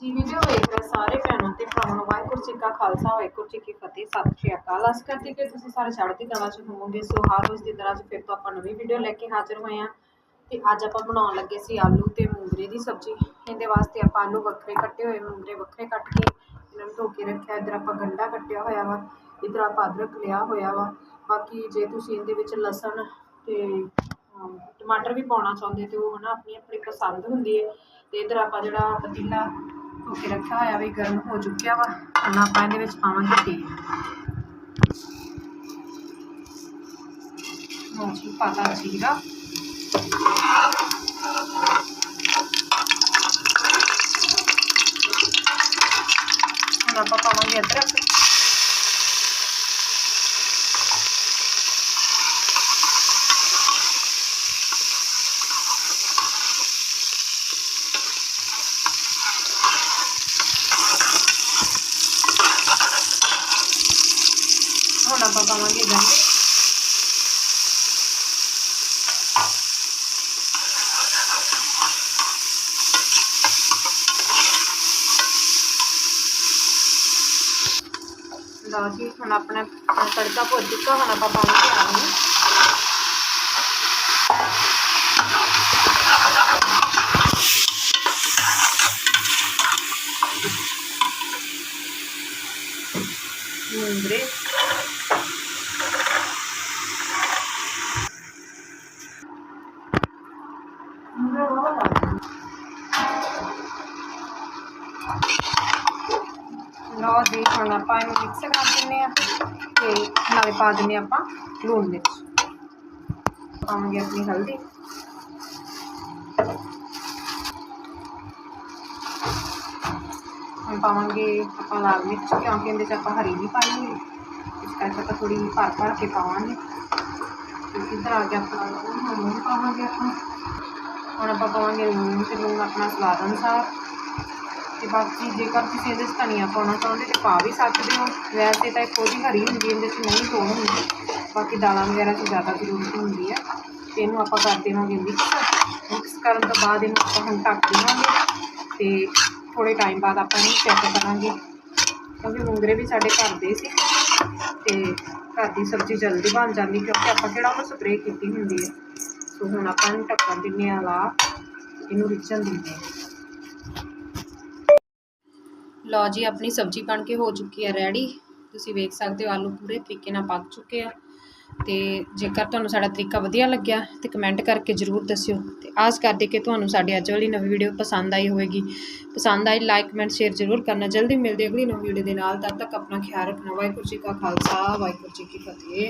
ਜੀ ਵੀਡੀਓ ਵੇਖ ਰਹੇ ਸਾਰੇ ਭੈਣਾਂ ਤੇ ਭਰਾਵਾਂ ਨੂੰ ਵਾਹਿਗੁਰੂ ਜੀ ਕਾ ਖਾਲਸਾ, ਵਾਹਿਗੁਰੂ ਜੀ ਕੀ ਫਤਿਹ, ਸਤਿ ਸ਼੍ਰੀ ਅਕਾਲ। ਆਸ ਕਰਦੀ ਕਿ ਤੁਸੀਂ ਸਾਰੇ ਚੜ੍ਹਦੀ ਕਲਾ 'ਚ ਹੋਵੋਗੇ, ਸੋ ਹਰ ਰੋਜ਼ ਦੀ ਤਰ੍ਹਾਂ ਅੱਜ ਫਿਰ ਤੋਂ ਆਪਾਂ ਨਵੀਂ ਵੀਡੀਓ ਲੈ ਕੇ ਹਾਜ਼ਰ ਹੋਏ ਹਾਂ। ਤੇ ਅੱਜ ਆਪਾਂ ਬਣਾਉਣ ਲੱਗੇ ਸੀ ਆਲੂ ਤੇ ਮੂੰਗਰੇ ਦੀ ਸਬਜ਼ੀ। ਇਹਦੇ ਵਾਸਤੇ ਆਪਾਂ ਆਲੂ ਵੱਖਰੇ ਕੱਟੇ ਹੋਏ, ਮੂੰਗਰੇ ਵੱਖਰੇ ਕੱਟ ਕੇ ਇਹਨਾਂ ਨੂੰ ਧੋ ਕੇ ਰੱਖਿਆ। ਇੱਧਰ ਆਪਾਂ ਗੰਢਾ ਕੱਟਿਆ ਹੋਇਆ ਵਾ, ਇੱਧਰ ਆਪਾਂ ਅਦਰਕ ਲਿਆ ਹੋਇਆ ਵਾ। ਬਾਕੀ ਜੇ ਤੁਸੀਂ ਇਹਦੇ ਵਿੱਚ ਲਸਣ ਤੇ ਟਮਾਟਰ ਵੀ ਪਾਉਣਾ ਚਾਹੁੰਦੇ ਤੇ ਉਹ ਹਨਾ ਆਪਣੀ ਆਪਣੀ ਪਸੰਦ ਹੁੰਦੀ ਹੈ। ਤੇ ਇੱਧਰ ਆਪਾਂ ਜਿਹੜਾ ਪਤੀਲਾ ਧੋ ਕੇ ਰੱਖਿਆ ਹੋਇਆ ਵੀ ਗਰਮ ਹੋ ਚੁੱਕਿਆ ਵਾ, ਹੁਣ ਆਪਾਂ ਇਹਦੇ ਵਿੱਚ ਪਾਵਾਂਗੇ ਤੇਲ। ਲਓ ਪਾਤਾ ਜੀਰਾ। ਹੁਣ ਆਪਾਂ ਪਾਵਾਂਗੇ ਅਦਰਕ ਹੁਣ ਆਪਾਂ ਪਾਵਾਂਗੇ ਗੰਢੇ। ਲਓ ਜੀ ਹੁਣ ਆਪਣਾ ਤੜਕਾ ਭੁੱਜ ਚੁੱਕਾ ਹੁਣ ਆਪਾਂ ਪਾਵਾਂਗੇ ਆਲੂ ਲੋ ਜੀ, ਹੁਣ ਆਪਾਂ ਇਹਨੂੰ ਮਿਕਸ ਕਰ ਦਿੰਨੇ ਆ ਤੇ ਨਾਲੇ ਪਾ ਦਿੰਨੇ ਆਪਾਂ ਲੂਣ ਮਿਰਚ। ਪਾਵਾਂਗੇ ਆਪਣੀ ਹਲਦੀ। ਹੁਣ ਪਾਵਾਂਗੇ ਆਪਾਂ ਲਾਲ ਮਿਰਚ, ਕਿਉਂਕਿ ਇਹਦੇ ਚ ਆਪਾਂ ਹਰੀ ਨਹੀਂ ਪਾਈ ਹੋਈ। ਇਸ ਕਰਕੇ ਆਪਾਂ ਥੋੜੀ ਭਰ ਭਰ ਕੇ ਪਾਵਾਂਗੇ। ਇੱਧਰ ਆ ਗਿਆ ਆਪਣਾ ਲੂਣ ਹੁਣ ਲੂਣ ਪਾਵਾਂਗੇ ਆਪਾਂ। ਹੁਣ ਆਪਾਂ ਪਾਵਾਂਗੇ ਲੂਣ ਤੇ ਲੂਣ ਆਪਣਾ ਸਵਾਦ ਅਨੁਸਾਰ। ਤੇ ਬਾਕੀ ਜੇਕਰ ਤੁਸੀਂ ਇਹਦੇ 'ਚ ਧਨੀਆ ਪਾਉਣਾ ਚਾਹੁੰਦੇ ਤੇ ਪਾ ਵੀ ਸਕਦੇ ਹੋ। ਵੈਸੇ ਤਾਂ ਇੱਕ ਉਹਦੀ ਹਰੀ ਹੁੰਦੀ ਹੈ, ਇਹਦੇ 'ਚ ਨਹੀਂ ਲੋੜ ਹੁੰਦੀ। ਬਾਕੀ ਦਾਲਾਂ ਵਗੈਰਾ 'ਚ ਜ਼ਿਆਦਾ ਜ਼ਰੂਰਤ ਹੁੰਦੀ ਹੈ। ਤੇ ਇਹਨੂੰ ਆਪਾਂ ਕਰ ਦੇਵਾਂਗੇ ਮਿਕਸ ਮਿਕਸ ਕਰਨ ਤੋਂ ਬਾਅਦ ਇਹਨੂੰ ਆਪਾਂ ਹੁਣ ਢੱਕ ਦੇਵਾਂਗੇ। ਤੇ ਥੋੜੇ ਟਾਈਮ ਬਾਅਦ ਆਪਾਂ ਇਹਨੂੰ ਚੈੱਕ ਕਰਾਂਗੇ। ਕਿਉਂਕਿ ਮੂੰਗਰੇ ਵੀ ਸਾਡੇ ਘਰ ਦੇ ਸੀ। ਤੇ ਘਰ ਦੀ ਸਬਜ਼ੀ ਜਲਦੀ ਬਣ ਜਾਂਦੀ ਕਿਉਂਕਿ ਆਪਾਂ ਕਿਹੜਾ ਉਹ ਸਪਰੇਅ ਕੀਤੀ ਹੁੰਦੀ ਹੈ। ਸੋ ਹੁਣ ਆਪਾਂ ਇਹਨੂੰ ਢੱਕਣ ਦਿੰਦੇ ਹਾਂ ਲਾ। ਇਹਨੂੰ ਰਿੱਝਣ ਦਿੰਦੇ ਹਾਂ। ਲਓ ਜੀ, ਆਪਣੀ ਸਬਜ਼ੀ ਬਣ ਕੇ ਹੋ ਚੁੱਕੀ ਹੈ ਰੈਡੀ ਤੁਸੀਂ ਵੇਖ ਸਕਦੇ ਹੋ ਆਲੂ ਪੂਰੇ ਤਰੀਕੇ ਨਾਲ ਪੱਕ ਚੁੱਕੇ ਆ। ਤੇ ਜੇਕਰ ਤੁਹਾਨੂੰ ਸਾਡਾ ਤਰੀਕਾ ਵਧੀਆ ਲੱਗਿਆ ਤੇ ਕਮੈਂਟ ਕਰਕੇ ਜਰੂਰ ਦੱਸਿਓ। ਤੇ ਆਸ ਕਰਦੇ ਕਿ ਤੁਹਾਨੂੰ ਸਾਡੀ ਅੱਜ ਵਾਲੀ ਨਵੀਂ ਵੀਡੀਓ ਪਸੰਦ ਆਈ ਹੋਵੇਗੀ। ਪਸੰਦ ਆਈ ਲਾਈਕ ਕਮੈਂਟ ਸ਼ੇਅਰ ਜਰੂਰ ਕਰਨਾ। ਜਲਦੀ ਮਿਲਦੇ ਅਗਲੀ ਨਵੀਂ ਵੀਡੀਓ ਦੇ ਨਾਲ। ਤਦ ਤੱਕ ਆਪਣਾ ਖਿਆਲ ਰੱਖਣਾ। ਵਾਹਿਗੁਰੂ ਜੀ ਕਾ ਖਾਲਸਾ, ਵਾਹਿਗੁਰੂ ਜੀ ਕੀ ਫਤਿਹ।